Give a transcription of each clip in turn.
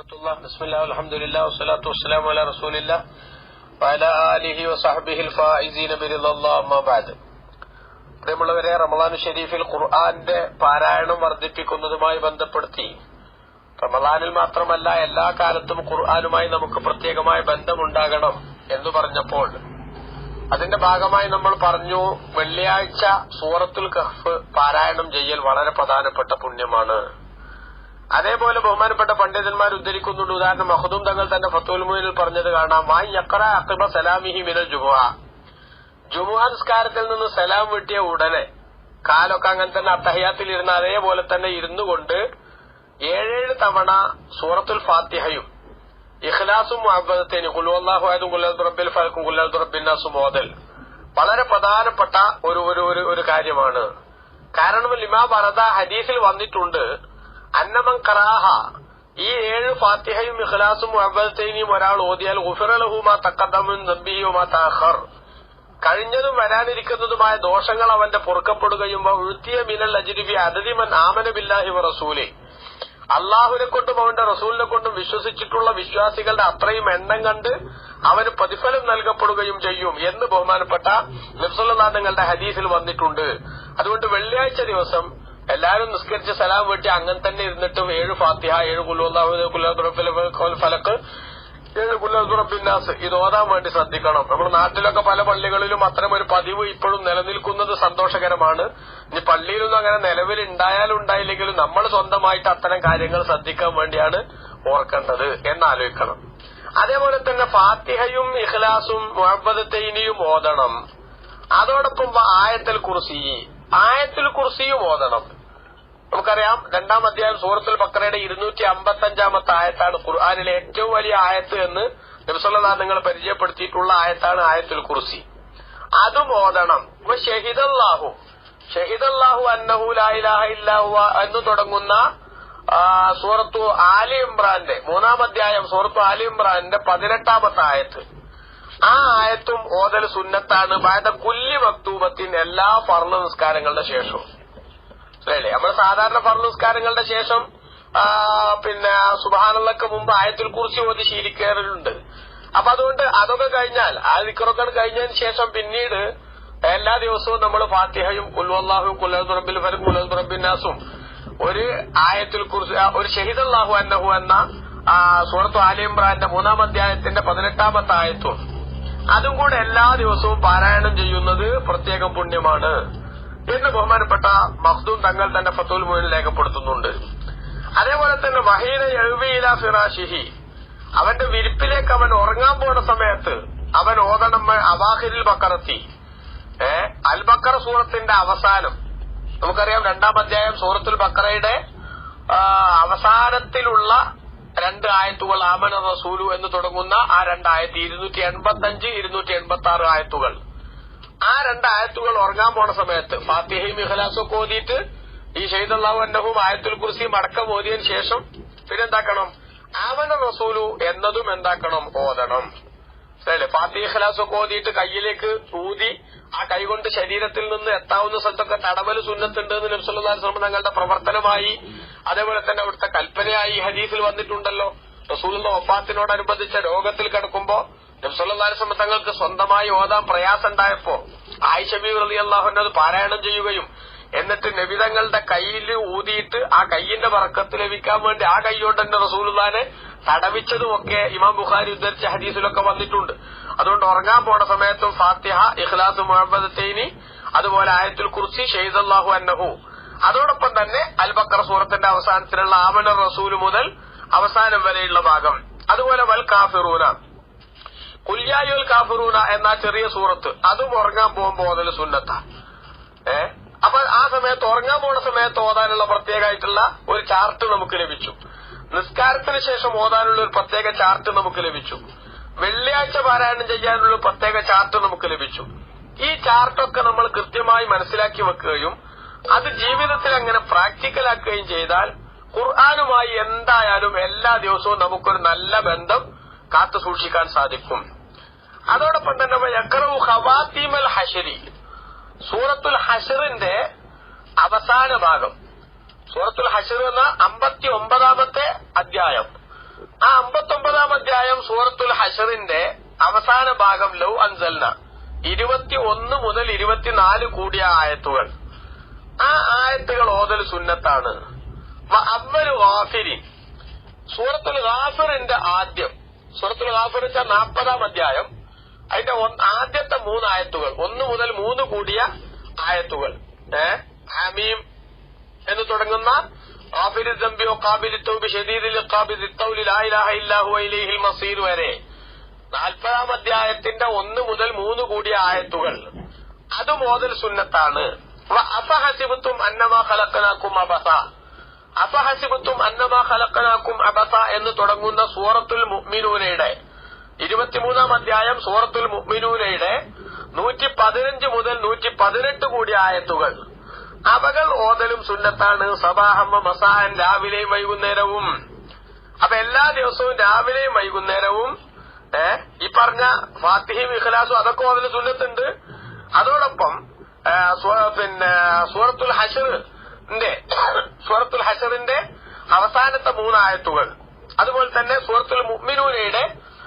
വഅലാ പ്രിയമുള്ളവരെ റമദാൻ ഷരീഫിൽ ഖുർആന്റെ പാരായണം വർദ്ധിപ്പിക്കുന്നതുമായി ബന്ധപ്പെടുത്തി. റമദാനിൽ മാത്രമല്ല എല്ലാ കാലത്തും ഖുർആനുമായി നമുക്ക് പ്രത്യേകമായ ബന്ധമുണ്ടാകണം എന്ന് പറഞ്ഞപ്പോൾ അതിന്റെ ഭാഗമായി നമ്മൾ പറഞ്ഞു വെള്ളിയാഴ്ച സൂറത്തുൽ കഹ്ഫ് പാരായണം ചെയ്യൽ വളരെ പ്രധാനപ്പെട്ട പുണ്യമാണ്. അതേപോലെ ബഹുമാനപ്പെട്ട പണ്ഡിതന്മാർ ഉദ്ധരിക്കുന്നുണ്ട്. ഉദാഹരണം മഹദൂം തങ്ങൾ തന്റെ ഫത്തുൽ മുയിനിൽ പറഞ്ഞത് കാണാം. മായി യക്കറ അക്കിബ സലാമിഹി മിനൽ ജുമുഹ നിസ്കാരത്തിൽ നിന്ന് സലാം വിട്ടിയ ഉടനെ കാലൊക്കെ അങ്ങനെ തന്നെ അത്തഹയാത്തിൽ ഇരുന്ന അതേപോലെ തന്നെ ഇരുന്നു കൊണ്ട് ഏഴേഴ് തവണ സൂറത്തുൽ ഫാത്തിഹയും ഇഖ്ലാസും മുഹബത്തേന് കുലുവല്ലാഹു ആയതും കുല്ലൽ റബ്ബിൽ ഫലക്കും കുല്ലൽ റബ്ബിന്നാസും മോദൽ വളരെ പ്രധാനപ്പെട്ട ഒരു ഒരു ഒരു കാര്യമാണ്. കാരണം ലിമാ വറദ ഹദീസിൽ വന്നിട്ടുണ്ട് അന്നമൻ കറാഹ. ഈ ഏഴ് ഫാത്തിഹയും ഇഖ്ലാസും മുഹബത്തേനിയും ഒരാൾ ഓതിയാൽ ഉഫിറലഹുമാ തക്കദ്ദമുൻ നബിയുമാ താഖർ കഴിഞ്ഞതും വരാനിരിക്കുന്നതുമായ ദോഷങ്ങൾ അവന്റെ പൊറുക്കപ്പെടുകയും ഉഴുത്തിയ മിനൽ അജിരിബി അതതിമൻ ആമന ബില്ലാഹി റസൂലെ. അള്ളാഹുവിനെ കൊണ്ടും അവന്റെ റസൂലിനെ കൊണ്ടും വിശ്വസിച്ചിട്ടുള്ള വിശ്വാസികളുടെ അത്രയും എണ്ണം കണ്ട് അവന് പ്രതിഫലം നൽകപ്പെടുകയും ചെയ്യും എന്ന് ബഹുമാനപ്പെട്ട നിഫ്സുല്ലാങ്ങളുടെ ഹദീസിൽ വന്നിട്ടുണ്ട്. അതുകൊണ്ട് വെള്ളിയാഴ്ച ദിവസം എല്ലാവരും നിസ്കരിച്ച് സലാം വീട്ടി അങ്ങനെ തന്നെ ഇരുന്നിട്ട് ഏഴ് ഫാത്തിഹ ഏഴ് കുല്ലാഹു ഫലക്ക് ഏഴ് കുല്ലാസ് ഇത് ഓതാൻ വേണ്ടി ശ്രദ്ധിക്കണം. നമ്മുടെ നാട്ടിലൊക്കെ പല പള്ളികളിലും അത്തരം ഒരു പതിവ് ഇപ്പോഴും നിലനിൽക്കുന്നത് സന്തോഷകരമാണ്. ഇനി പള്ളിയിലൊന്നും അങ്ങനെ നിലവിൽ ഉണ്ടായാലും ഉണ്ടായില്ലെങ്കിലും നമ്മൾ സ്വന്തമായിട്ട് അത്തരം കാര്യങ്ങൾ ശ്രദ്ധിക്കാൻ വേണ്ടിയാണ് ഓർക്കേണ്ടത് എന്നാലോചിക്കണം. അതേപോലെ തന്നെ ഫാത്തിഹയും ഇഖ്ലാസും മുഹബദത്തൈനിയും ഓതണം. അതോടൊപ്പം ആയത്തിൽ കുറിസി ആയത്തിൽ കുറിസിയും ഓതണം. നമുക്കറിയാം രണ്ടാം അധ്യായം സൂറത്തുൽ ബക്കറയുടെ ഇരുന്നൂറ്റി അമ്പത്തഞ്ചാമത്തെ ആയത്താണ് ഖുർആാനിലെ ഏറ്റവും വലിയ ആയത്ത് എന്ന് നബ്സല്ലാ നിങ്ങൾ പരിചയപ്പെടുത്തിയിട്ടുള്ള ആയത്താണ് ആയത്തുൽ കുർസി. അതും ഓതണം. ഷഹിദല്ലാഹു. ഷഹിദല്ലാഹു അന്നഹു ലായിലാഹ ഇല്ലാഹു എന്ന് തുടങ്ങുന്ന സൂറത്തു ആലി ഇമ്രാന്റെ മൂന്നാം അധ്യായം സൂറത്തു ആലി ഇമ്രാന്റെ പതിനെട്ടാമത്തെ ആയത്ത്. ആ ആയത്തും ഓതൽ സുന്നത്താണ്. ബാധ കുല്ലി മക്തൂബത്തിൻ എല്ലാ ഫർണ നിസ്കാരങ്ങളുടെ ശേഷവും. അല്ലേ? നമ്മൾ സാധാരണ ഫർണ നിസ്കാരങ്ങളുടെ ശേഷം പിന്നെ സുബാനുള്ളക്ക് മുമ്പ് ആയത്തിൽ കുറിച്ച് ഓതി ശീലിക്കാറുണ്ട് അപ്പൊ അതുകൊണ്ട് അതൊക്കെ കഴിഞ്ഞാൽ ആ ദിക്കറൊക്കെ കഴിഞ്ഞതിന് ശേഷം പിന്നീട് എല്ലാ ദിവസവും നമ്മൾ ഫാത്തിഹയും കുൽവല്ലാഹും കുല്ലറബിൽ ഫലും കുല്ലറബിന്നാസും ഒരു ആയത്തിൽ കുറിച്ച് ഒരു ഷഹിദല്ലാഹു അന്നഹു എന്ന സൂറത്ത് ഇമ്രാന്റെ മൂന്നാം അധ്യായത്തിന്റെ പതിനെട്ടാമത്തെ ആയത്തും. അതും കൂടെ എല്ലാ ദിവസവും പാരായണം ചെയ്യുന്നത് പ്രത്യേകം പുണ്യമാണ്. എന്ന് ബഹുമാനപ്പെട്ട മഖ്ദൂം തങ്ങൾ തന്റെ ഫത്തുൽ മുയിൽ രേഖപ്പെടുത്തുന്നുണ്ട്. അതേപോലെ തന്നെ വഹീന എഴുവിയില ഫിറാഷിഹി. അവന്റെ വിരിപ്പിലേക്ക് അവൻ ഉറങ്ങാൻ പോണ സമയത്ത് അവൻ ഓതണം അവാഹിരിൽ ബക്കറത്തി ഏ അൽ ബക്കറ സൂറത്തിന്റെ അവസാനം. നമുക്കറിയാം രണ്ടാം അധ്യായം സൂറത്തുൽ ബക്കറയുടെ അവസാനത്തിലുള്ള രണ്ട് ആയത്തുകൾ ആമന റസൂലു എന്ന് തുടങ്ങുന്ന ആ രണ്ടായിരത്തി ഇരുന്നൂറ്റി എൺപത്തി അഞ്ച് ഇരുന്നൂറ്റി എൺപത്തി ആറ് ആയത്തുകൾ. ആ രണ്ടായത്തുകൾ ഉറങ്ങാൻ പോണ സമയത്ത് ഫാത്തിഹയും ഒക്കെ ഓതിയിട്ട് ഈ ഷെയ്ദല്ലാഹു അന്നഹും ആയത്തുൽ കുർസിയും അടക്കം ഓതിയതിനു ശേഷം പിന്നെന്താക്കണം? അവന റസൂലു എന്നതും എന്താക്കണം? ഓതണം. അല്ലേ ഫാത്തി ഇഖലാസൊക്കെ ഓതിയിട്ട് കയ്യിലേക്ക് ഊതി ആ കൈകൊണ്ട് ശരീരത്തിൽ നിന്ന് എത്താവുന്ന സ്ഥലത്തൊക്കെ തടവൽ സുന്നത്തുണ്ട് എന്ന് നബ്സുല്ലാസ്ലം തങ്ങളുടെ പ്രവർത്തനമായി അതേപോലെ തന്നെ അവിടുത്തെ കൽപ്പനയായി ഹദീസിൽ വന്നിട്ടുണ്ടല്ലോ. റസൂലിന്റെ ഒപ്പാത്തിനോടനുബന്ധിച്ച രോഗത്തിൽ കിടക്കുമ്പോ നബ്സുല്ലാസ്ലം തങ്ങൾക്ക് സ്വന്തമായി ഓതാൻ പ്രയാസമുണ്ടായപ്പോ ആയിഷബി റലി അള്ളാഹുനത് പാരായണം ചെയ്യുകയും എന്നിട്ട് നബിതങ്ങളുടെ കയ്യിൽ ഊതിയിട്ട് ആ കയ്യിന്റെ വറക്കത്ത് ലഭിക്കാൻ വേണ്ടി ആ കൈയോട് തന്നെ റസൂലുദാനെ തടവിച്ചതുമൊക്കെ ഇമാം ബുഖാരി ഉദ്ധരിച്ച ഹദീസിലൊക്കെ വന്നിട്ടുണ്ട്. അതുകൊണ്ട് ഉറങ്ങാൻ പോണ സമയത്തും ഫാത്തിഹ ഇഖ്ലാസ് മുഹമ്മദ് അതുപോലെ ആയത്തുൽ ഷെയ്ദ് അള്ളാഹു അന്നഹു അതോടൊപ്പം തന്നെ അൽബക്കർ സൂറത്തിന്റെ അവസാനത്തിലുള്ള ആമന റസൂൽ മുതൽ അവസാനം വരെയുള്ള ഭാഗം. അതുപോലെ വൽ കാഫിറൂന. കുല്യായുൽ കാഫറൂന എന്ന ചെറിയ സൂറത്ത്. അതും ഉറങ്ങാൻ പോകുമ്പോൾ ഓതൽ സുന്നത്ത. ഏ? അപ്പൊ ആ സമയത്ത് ഉറങ്ങാൻ പോണ സമയത്ത് ഓതാനുള്ള പ്രത്യേകമായിട്ടുള്ള ഒരു ചാർട്ട് നമുക്ക് ലഭിച്ചു. നിസ്കാരത്തിന് ശേഷം ഓതാനുള്ള ഒരു പ്രത്യേക ചാർട്ട് നമുക്ക് ലഭിച്ചു. വെള്ളിയാഴ്ച പാരായണം ചെയ്യാനുള്ള പ്രത്യേക ചാർട്ട് നമുക്ക് ലഭിച്ചു. ഈ ചാർട്ടൊക്കെ നമ്മൾ കൃത്യമായി മനസ്സിലാക്കി വെക്കുകയും അത് ജീവിതത്തിൽ അങ്ങനെ പ്രാക്ടിക്കലാക്കുകയും ചെയ്താൽ ഖുർആാനുമായി എന്തായാലും എല്ലാ ദിവസവും നമുക്കൊരു നല്ല ബന്ധം കാത്തു സൂക്ഷിക്കാൻ സാധിക്കും. അതോടൊപ്പം തന്നെ ഹവാത്തീമൽ ഹഷരി സൂറത്തുൽ ഹഷറിന്റെ അവസാന ഭാഗം. സൂറത്തുൽ ഹഷർ എന്ന അമ്പത്തി ഒമ്പതാമത്തെ അധ്യായം. ആ അമ്പത്തി ഒമ്പതാം അധ്യായം സൂറത്തുൽ ഹഷറിന്റെ അവസാന ഭാഗം ലൗ അൻസൽന. ഇരുപത്തി ഒന്ന് മുതൽ ഇരുപത്തിനാല് കൂടിയ ആയത്തുകൾ. ആ ആയത്തുകൾ ഓതൽ സുന്നത്താണ്. വ അവ്വലു ഗാഫിരിൻ. സൂറത്തുൽ ഗാഫിറിന്റെ ആദ്യം. സൂറത്തുൽ ഗാഫിറിന്റെ നാൽപ്പതാം അധ്യായം. അതിന്റെ ആദ്യത്തെ മൂന്ന് ആയത്തുകൾ ഒന്ന് മുതൽ മൂന്ന് കൂടിയ ആയത്തുകൾ. ഏ? ഹമീം എന്ന് തുടങ്ങുന്ന വരെ. നാൽപ്പതാം അധ്യായത്തിന്റെ ഒന്ന് മുതൽ മൂന്ന് കൂടിയ ആയത്തുകൾ. അത് മോദൽ സുന്നത്താണ്. അഫഹസിബത്തും അന്നമാ ഖലക്കനാക്കും അബസ. അഫഹസിബത്തും അന്നമാ ഖലക്കനാക്കും അബസ എന്ന് തുടങ്ങുന്ന സൂറത്തുൽ മുഅ്മിനൂനയുടെ ഇരുപത്തിമൂന്നാം അധ്യായം സൂറത്തുൽ മുഅ്മിനൂനയുടെ നൂറ്റി പതിനഞ്ച് മുതൽ നൂറ്റി പതിനെട്ട് കൂടിയ ആയത്തുകൾ. അവകൾ ഓതലും സുന്നത്താണ്. സബാഹമ്മ മസാഹൻ രാവിലെയും വൈകുന്നേരവും. അപ്പൊ എല്ലാ ദിവസവും രാവിലെയും വൈകുന്നേരവും ഈ പറഞ്ഞ ഫാത്തിഹിം ഇഖ്ലാസും അതൊക്കെ ഓതൽ സുന്നത്തുണ്ട്. അതോടൊപ്പം പിന്നെ സൂറത്തുൽ ഹഷറിന്റെ സൂറത്തുൽ ഹഷറിന്റെ അവസാനത്തെ മൂന്നായത്തുകൾ. അതുപോലെ തന്നെ സൂറത്തുൽ മുഅ്മിനൂനയുടെ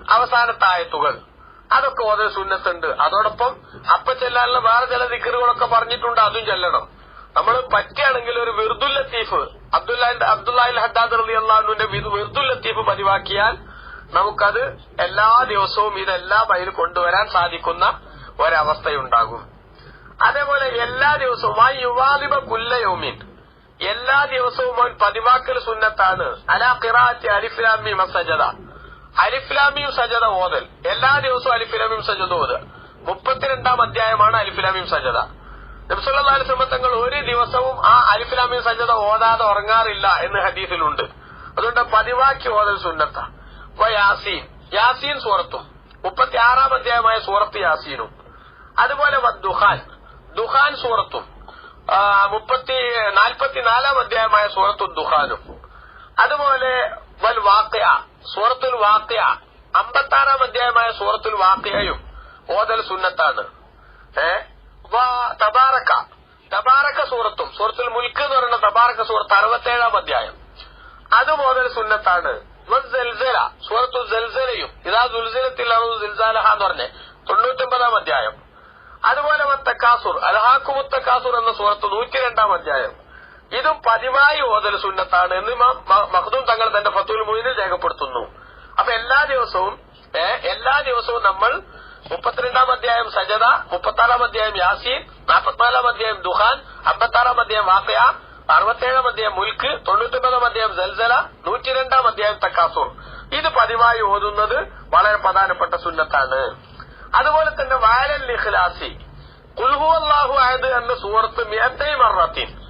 അവസാനത്തെ തുകൽ അതൊക്കെ ഓരോ സുന്നത്തുണ്ട്. അതോടൊപ്പം അപ്പ ചെല്ലാനുള്ള വേറെ ചില ദിക്കറുകളൊക്കെ പറഞ്ഞിട്ടുണ്ട് അതും ചെല്ലണം. നമ്മൾ പറ്റുകയാണെങ്കിൽ ഒരു വിർദുൽ ലത്തീഫ് അബ്ദുല്ല അബ്ദുല്ലാഹിൽ ഹദ്ദാദ് റലി അള്ളാഹുവിന്റെ വിർദുൽ ലത്തീഫ് പതിവാക്കിയാൽ നമുക്കത് എല്ലാ ദിവസവും ഇതെല്ലാം അതിൽ കൊണ്ടുവരാൻ സാധിക്കുന്ന ഒരവസ്ഥയുണ്ടാകും. അതേപോലെ എല്ലാ ദിവസവും ആ യുവാദിബ കുല്ലയോമിൻ എല്ലാ ദിവസവും അവൻ പതിവാക്കൽ സുന്നത്താണ്. അലാ കിറാത്തി അലിഫ്ലാമി മസജദ അലിഫ്ലാമിയും സജദ ഓതൽ. എല്ലാ ദിവസവും അലിഫ്ലാമിയും സജദ ഓതുക. മുപ്പത്തിരണ്ടാം അധ്യായമാണ് അലിഫ്ലാമിയും സജദ. നബ്സുല്ലാഹി തങ്ങൾ ഒരു ദിവസവും ആ അലിഫ്ലാമിയും സജദ ഓതാതെ ഉറങ്ങാറില്ല എന്ന് ഹദീസിലുണ്ട്. അതുകൊണ്ട് പതിവാക്കി ഓതൽ സുന്നത്ത. അപ്പൊ യാസീൻ. യാസീൻ സൂറത്തും. മുപ്പത്തിയാറാം അധ്യായമായ സൂറത്ത് യാസീനും. അതുപോലെ ദുഹാൻ. ദുഹാൻ സൂറത്തും. മുപ്പത്തി നാൽപ്പത്തിനാലാം അധ്യായമായ സൂറത്തു ദുഹാനും. അതുപോലെ വൽ വാക്യ സൂറത്തുൽ വാക്യ. അമ്പത്താറാം അധ്യായമായ സൂറത്തുൽ വാക്യയും ഓതൽ സുന്നത്താണ്. ഏ? തബാറക്ക. തബാറക്ക സൂറത്തും സൂറത്തുൽ മുൽക്ക് എന്ന് പറയുന്ന തബാറക്ക സൂറത്ത് അറുപത്തേഴാം അധ്യായം. അതും ഓതൽ സുന്നത്താണ്. സൂറത്തു ജൽസലയും ഇതാ ദുൽസലത്തിൽ എന്ന് പറഞ്ഞ്. തൊണ്ണൂറ്റൊമ്പതാം അധ്യായം. അതുപോലെ വത്തക്കാസുർ അൽഹാക്കുമുത്തക്കാസുർ എന്ന സൂറത്ത് നൂറ്റിരണ്ടാം അധ്യായം. ഇതും പതിവായി ഓതൽ സുന്നത്താണ് എന്ന് മഹദും തങ്ങൾ തന്റെ ഫത്തുൽ മുയിനിൽ രേഖപ്പെടുത്തുന്നു. അപ്പൊ എല്ലാ ദിവസവും എല്ലാ ദിവസവും നമ്മൾ മുപ്പത്തിരണ്ടാം അധ്യായം സജദ മുപ്പത്താറാം അധ്യായം യാസീൻ നാൽപ്പത്തിനാലാം അധ്യായം ദുഹാൻ അമ്പത്താറാം അധ്യായം വാക്കയ അറുപത്തേഴാം അധ്യായം മുൽക്ക് തൊണ്ണൂറ്റൊമ്പതാം അധ്യായം ജൽസല നൂറ്റിരണ്ടാം അധ്യായം തക്കാസൂർ. ഇത് പതിവായി ഓതുന്നത് വളരെ പ്രധാനപ്പെട്ട സുന്നത്താണ്. അതുപോലെ തന്നെ വാലൽ ഇഖ്ലാസി. കുൽഹു അള്ളാഹു ആയത് എന്ന സുഹൃത്ത് മിയത്തൈ മറത്തിൻ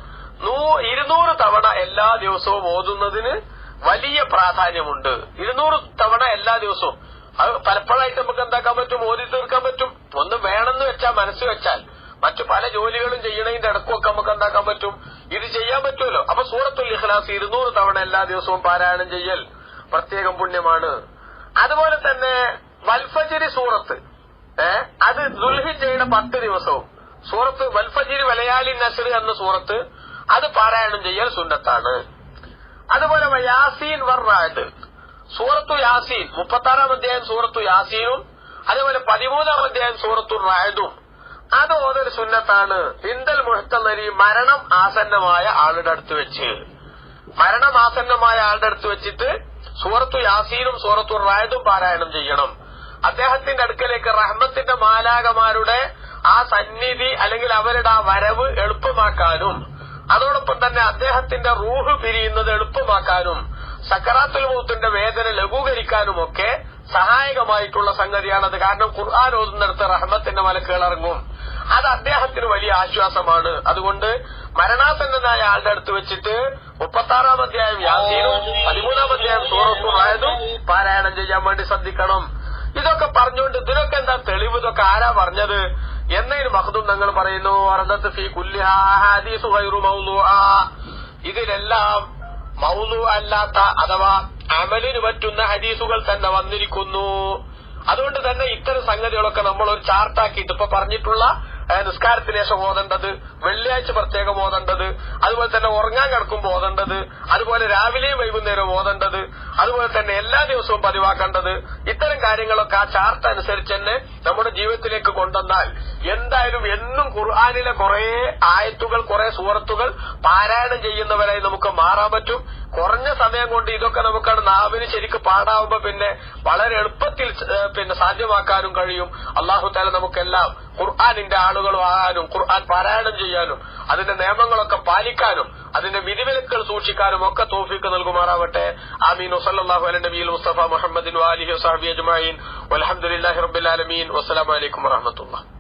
ഇരുന്നൂറ് തവണ എല്ലാ ദിവസവും ഓതുന്നതിന് വലിയ പ്രാധാന്യമുണ്ട്. ഇരുന്നൂറ് തവണ എല്ലാ ദിവസവും. അത് പലപ്പോഴായിട്ട് നമുക്ക് എന്താക്കാൻ പറ്റും? ഓതി തീർക്കാൻ പറ്റും. ഒന്ന് വേണമെന്ന് വെച്ചാൽ മനസ്സ് വെച്ചാൽ. മറ്റു പല ജോലികളും ചെയ്യണതിന്റെ ഇടക്കൊക്കെ നമുക്ക് എന്താക്കാൻ പറ്റും? ഇത് ചെയ്യാൻ പറ്റുമല്ലോ. അപ്പൊ സൂറത്തുൽ ഇഖ്ലാസ് ഇരുന്നൂറ് തവണ എല്ലാ ദിവസവും പാരായണം ചെയ്യൽ പ്രത്യേകം പുണ്യമാണ്. അതുപോലെ തന്നെ വൽഫജിരി സൂറത്ത്. ഏ? അത് ദുൽഹിജയുടെ പത്ത് ദിവസവും. സൂറത്ത് വൽഫജിരി വലയാലി നസർ എന്ന സൂറത്ത് അത് പാരായണം ചെയ്യൽ സുന്നത്താണ്. അതുപോലെ യാസീൻ വർറായത് സൂറത്തു യാസീൻ മുപ്പത്താറാം അധ്യായം സൂറത്തു യാസീനും അതുപോലെ പതിമൂന്നാം അധ്യായം സൂറത്തു റായതും. അത് ഓതൊരു സുന്നത്താണ്. ഹിന്ദൽ മുഹത്തന്നരി മരണം ആസന്നമായ ആളുടെ അടുത്ത് വെച്ച്. മരണം ആസന്നമായ ആളുടെ അടുത്ത് വെച്ചിട്ട് സൂറത്തു യാസീനും സൂറത്തു റായതും പാരായണം ചെയ്യണം. അദ്ദേഹത്തിന്റെ അടുക്കലേക്ക് റഹ്മത്തിന്റെ മാലാകമാരുടെ ആ സന്നിധി അല്ലെങ്കിൽ അവരുടെ ആ വരവ് എളുപ്പമാക്കാനും അതോടൊപ്പം തന്നെ അദ്ദേഹത്തിന്റെ റൂഹ് പിരിയുന്നത് എളുപ്പമാക്കാനും സക്കറാത്തുൽ മൗത്തിന്റെ വേദന ലഘൂകരിക്കാനുമൊക്കെ സഹായകമായിട്ടുള്ള സംഗതിയാണത്. കാരണം ഖുർആൻ ഓതുന്നിടത്ത് റഹ്മത്തിന്റെ മലക്കുകൾ ഇറങ്ങും. അത് അദ്ദേഹത്തിന് വലിയ ആശ്വാസമാണ്. അതുകൊണ്ട് മരണാസന്നനായ ആളുടെ അടുത്ത് വെച്ചിട്ട് മുപ്പത്താറാം അധ്യായം യാസീനും പതിമൂന്നാം അധ്യായം സൂറത്തും പാരായണം ചെയ്യാൻ വേണ്ടി ശ്രദ്ധിക്കണം. ഇതൊക്കെ പറഞ്ഞുകൊണ്ട് ഇതിനൊക്കെ എന്താ തെളിവ്? ഇതൊക്കെ ആരാ പറഞ്ഞത്? എന്നതിന് മഹദും തങ്ങൾ പറയുന്നു അർദത്ത് ഫി ഹദീസു ഗൈറു. ഇതിലെല്ലാം മൗലു അല്ലാത്ത അഥവാ അമലിന് പറ്റുന്ന ഹദീസുകൾ തന്നെ വന്നിരിക്കുന്നു അതുകൊണ്ട് തന്നെ ഇത്തരം സംഗതികളൊക്കെ നമ്മൾ ഒരു ചാർട്ടാക്കിയിട്ട് ഇപ്പൊ പറഞ്ഞിട്ടുള്ള നിസ്കാരത്തിന് ശേഷം ഓതേണ്ടത് വെള്ളിയാഴ്ച പ്രത്യേകം ഓതേണ്ടത് അതുപോലെ തന്നെ ഉറങ്ങാൻ കിടക്കുമ്പോൾ ഓതേണ്ടത് അതുപോലെ രാവിലെയും വൈകുന്നേരവും ഓതേണ്ടത് അതുപോലെ തന്നെ എല്ലാ ദിവസവും പതിവാക്കേണ്ടത് ഇത്തരം കാര്യങ്ങളൊക്കെ ആ ചാർട്ട് അനുസരിച്ച് തന്നെ നമ്മുടെ ജീവിതത്തിലേക്ക് കൊണ്ടുവന്നാൽ എന്തായാലും എന്നും ഖുർആാനിലെ കുറെ ആയത്തുകൾ കുറെ സൂറത്തുകൾ പാരായണം ചെയ്യുന്നവരായി നമുക്ക് മാറാൻ പറ്റും. കുറഞ്ഞ സമയം കൊണ്ട് ഇതൊക്കെ നമുക്കാണ് നാവിന് ശരിക്ക് പാടാവുമ്പോ പിന്നെ വളരെ എളുപ്പത്തിൽ പിന്നെ സാധ്യമാക്കാനും കഴിയും. അള്ളാഹു താല നമുക്കെല്ലാം ഖുർആാനിന്റെ ആളുകൾ ആകാനും ഖുർആൻ പാരായണം ചെയ്യാനും അതിന്റെ നിയമങ്ങളൊക്കെ പാലിക്കാനും അതിന്റെ വിധിവിലക്കുകൾ സൂക്ഷിക്കാനും ഒക്കെ തോഫിക്ക് നൽകുമാറാവട്ടെ. ആമീൻ. വസല്ലാഹു അല നബീൽ മുസ്തഫ മുഹമ്മദിൻ വാലിഹി വസാഹബി അജ്മീൻ വലഹമുല്ലാഹി റബ്ബിൽ ആലമീൻ. വസ്സലാമലൈക്കും വറഹമത്തുള്ള